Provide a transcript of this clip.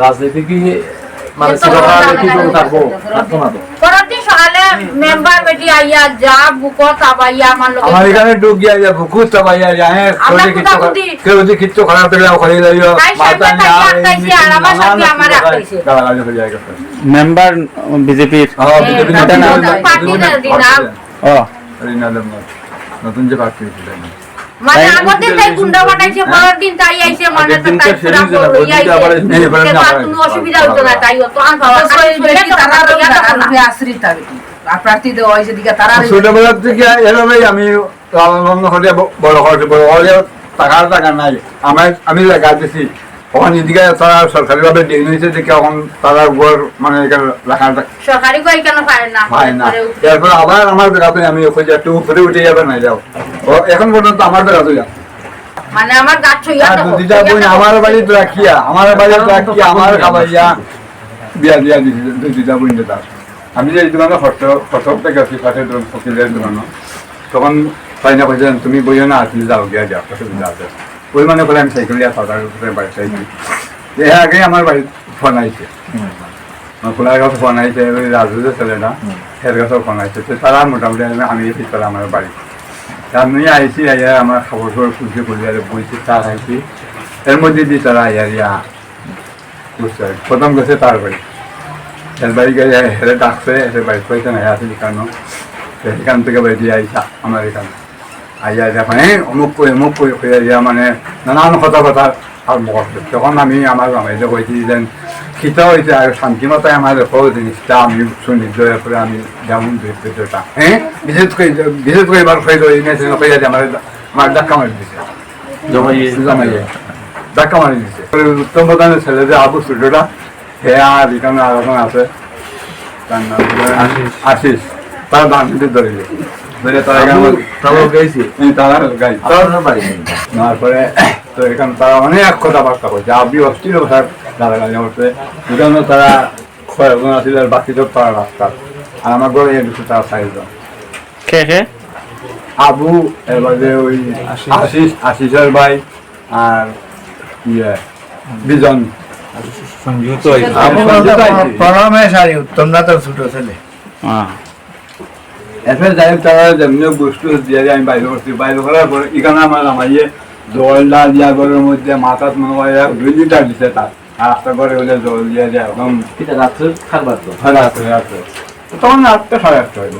রাজনীতি কি মানে কি থাকব সকালে মেম্বার বেটি আইয়া যা বুকো তাবাইয়া আমার লোক আমার এখানে ডুব গিয়া যা কিচ্ছু কেউ যদি কিচ্ছু খারাপ মাথা আমার সাথে আমার। গালাগালি হয়ে মেম্বার বিজেপির হ্যাঁ, হ্যাঁ, বিজেপি নতুন নেতা- ও। যে পার্টি। মানে আমাদের তাই গুন্ডা বানাইছে পরের দিন তাই আইছে মানে তাই পুরা সেদিন যেটা, বড় ওই দিনটা আবার আইছে। এই এবারে সে না তো আর হয়। কোনো অসুবিধা হইতো না তাই তো আর বাবা তো ওই বেটি তারা আশ্রিত প্রার্থী দেওয়া হয়েছে দিকে তারা ছোটবেলার থেকে এভাবেই আমি লালন ব- বড় করছি বড় হলে টাকার টাকা নাই। আমার আমি লাগা দিছি। ওখানে এদিকে তারা সরকারি ভাবে নিয়েছে যে এখন তারা ঘর মানে এখানে রাখার সরকারি কেন পারে না? পায় না। এরপর আবার আমার বেড়াতে আমি একটু উপরে উঠে যাবে না যাও এখন পর্যন্ত আমার বেড়াতে যাও মানে আমার গাছ দুদিটা ছইয়া বোন। আমার রাখিয়া আমার বাড়িতে রাখিয়া আমার খাবাইয়া। বিয়া দিয়া দুদিটা বোন তার আমি যে এই দোকানে খরচ খরচ থেকে আছি পাশে ফকিলের দোকানো। তখন তাই না কইছেন তুমি বইও না তুমি যাও গিয়া যাও অসুবিধা আছে ওই মানে করে আমি সাইকেল দিয়া উপরে বাড়ি চাইছি এর আগে আমার বাড়ি ফোন আইছে। খোলার কাছে ফোন আইছে রাজুদের ছেলেটা এর কাছেও ফোন আইছে। তো তারা মোটামুটি আমি তারা আমার বাড়ি। আমি আইছি, আইয়া আমার খাবার খাবার খুঁজে আর বইছি চা খাইছি এর মধ্যে দিয়ে তারা আইয়া ইয়া বুঝতে পারি প্রথম গেছে তার বাড়ি। এর বাড়ি গিয়ে হেরে ডাকছে এর বাড়ি কইতে না আছে কেন সেখান থেকে বাড়ি দিয়ে আইসা, আমার এখানে। আইয়া দেখো হ্যাঁ অমুক কই অমুক কই? কই মানে নানান কথা কথা আর তখন আমি আমার আমাদের কইছি যে খিতা হয়েছে আর শান্তিমতায় আমার দেখো জিনিসটা আমি শুনি দয়া করে আমি যেমন ভিডিওটা হ্যাঁ বিশেষ করে বিশেষ করে এবার কই দই নেছে কই যে আমার আমার ধাক্কা মারি দিছে জমাইয়ে ধাক্কা মারি দিছে উত্তম প্রধানের ছেলে যে আবু সূর্যটা হে আর এখানে আর এখন আছে তার নাম আশিস। তার দাম কিন্তু ধরে। তারপরে তো এখানে তারা অনেক কথাবার্তা করছে আবি অস্থির ভাষার গালাগালি করছে এখানে তারা আছিল আর বাকি সব তারা রাস্তা। আর আমার ঘরে এক দুশো তারা চাইজন কে কে? আবু এবারে ওই আশিস। আশিসের ভাই আর ইয়ে বিজন। সংযুক্ত হয়েছে পরমেশ আর উত্তম না তো ছোট ছেলে। হ্যাঁ যাই তারা যেমনি বস্তু দিয়ে আমি বাইরে করছি। বাইরে করার পরে এখানে আমার দিয়া ঘরের মধ্যে মাথাত মনে হয় দুই লিটার দিছে তার। রাস্তা করে হলে জল দিয়ে যায় একদম রাত্রে খাবার তো। ভালো রাত্রে আছে তখন আটটা সাড়ে আটটা হইব